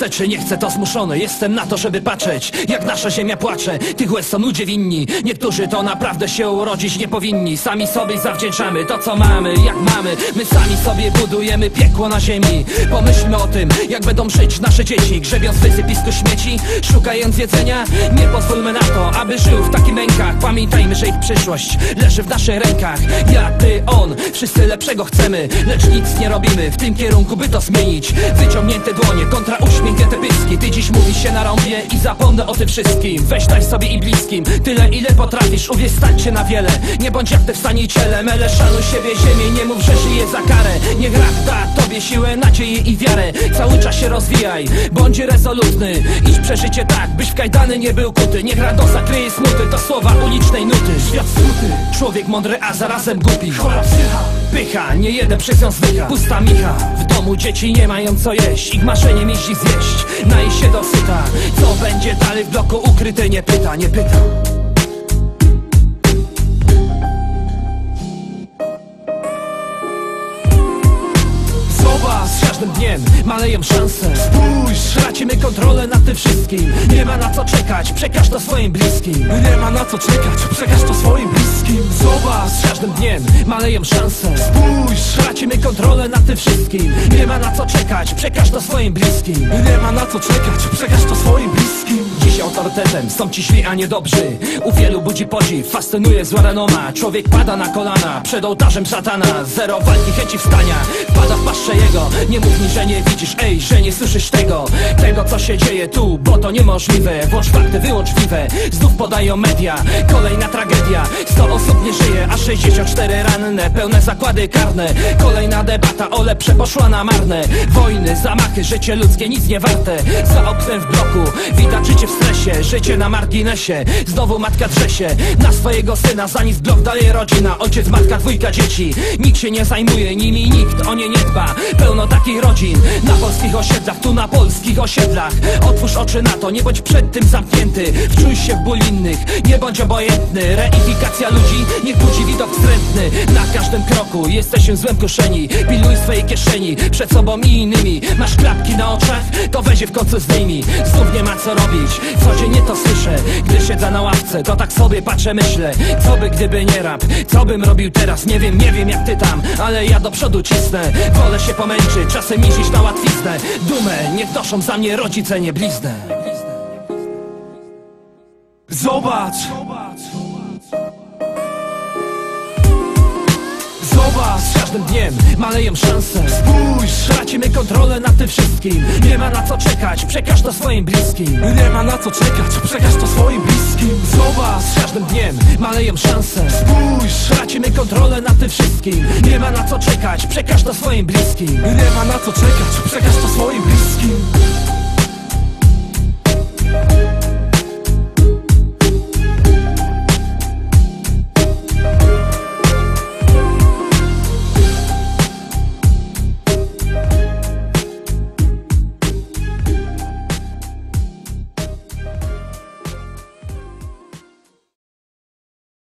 Chcę czy nie chcę, to zmuszony. Jestem na to, żeby patrzeć Jak nasza ziemia płacze. Tych łez są ludzie winni. Niektórzy to naprawdę się urodzić nie powinni. Sami sobie zawdzięczamy to, co mamy Jak mamy. My sami sobie budujemy piekło na ziemi. Pomyślmy o tym, jak będą żyć nasze dzieci. Grzebiąc w wysypisku śmieci Szukając jedzenia. Nie pozwólmy na to, aby żył w takich mękach. Pamiętajmy, że ich przyszłość leży w naszych rękach. Ja, ty, on, wszyscy lepszego chcemy. Lecz nic nie robimy w tym kierunku, by to zmienić. Wyciągnięte dłonie kontra uśmiechnięte pyski Ty dziś mówisz się na rąbie i zapomnę o tym wszystkim. Weź daj sobie i bliskim. Tyle ile potrafisz, uwierz stać się na wiele. Nie bądź jak te wstaniciele Mele szanuj siebie ziemię, nie mów, że żyje za karę. Niech rap da tobie siłę, nadzieję i wiarę. Cały czas się rozwijaj, bądź rezolutny. Idź przeżycie tak, byś w kajdany nie był kuty. Niech radosa kryje smuty, to słowa ulicznej nuty. Świat smuty, człowiek mądry, a zarazem głupi. Chora psycha, pycha, nie jeden przez nią Pusta micha, w domu dzieci nie mają co jeść. Ich marzeniem jeździ zjeść, naje się dosyta. Co będzie dalej w bloku ukryte nie pyta, nie pyta. Zobacz, z każdym dniem maleją szanse Spójrz, tracimy kontrolę nad tym wszystkim. Nie ma na co czekać, przekaż to swoim bliskim. Nie ma na co czekać, przekaż to swoim bliskim Z każdym dniem maleją szanse. Spójrz, tracimy kontrolę nad tym wszystkim. Nie ma na co czekać, przekaż to swoim bliskim. Nie ma na co czekać, przekaż to swoim bliskim. Dziś autorytetem są ci źli, a nie dobrzy. U wielu budzi podziw, fascynuje zła renoma Człowiek pada na kolana przed ołtarzem szatana. Zero walki, chęci wstania, wpada w paszczę jego. Nie mów mi, że nie widzisz, ej, że nie słyszysz tego. Tego, co się dzieje tu, bo to niemożliwe. Włącz fakty, wyłącz wiwę, znów podają media Kolejna tragedia, 100 osób nie żyje, a 64 ranne Pełne zakłady karne, kolejna debata o lepsze poszła na marne. Wojny, zamachy, życie ludzkie nic nie warte. Za oknem w bloku, widać życie w stresie Życie na marginesie, znowu matka drze się Na swojego syna, za nic blok dalej rodzina. Ojciec, matka, dwójka dzieci. Nikt się nie zajmuje nimi, nikt o nie nie dba. Pełno takich rodzin, na polskich osiedlach Tu na polskich osiedlach. Otwórz oczy na to, nie bądź przed tym zamknięty. Wczuj się w ból innych, nie bądź obojętny. Reifikacja ludzi, niech budzi widok wstrętny Na każdym kroku. Jesteśmy złem kuszeni Pilnuj swojej kieszeni, przed sobą i innymi Masz klapki na oczach, to weź w końcu zdejmij. Znów nie ma co robić, codziennie to słyszę. Gdy siedzę na ławce, to tak sobie patrzę, myślę Co by gdyby nie rap, co bym robił teraz? Nie wiem, nie wiem jak ty tam, ale ja do przodu cisnę. Wolę się pomęczyć, czasem iść na łatwiznę. Dumę, niech noszą za mnie rodzice, nie bliznę. Zobacz! Każdym dniem maleją szanse. Spójrz, tracimy kontrolę nad tym wszystkim. Nie ma na co czekać, przekaż to swoim bliskim. Nie ma na co czekać, przekaż to swoim bliskim. Zobacz, każdym dniem maleją szanse. Spójrz, tracimy kontrolę nad tym wszystkim. Nie ma na co czekać, przekaż to swoim bliskim. Nie ma na co czekać, przekaż to swoim bliskim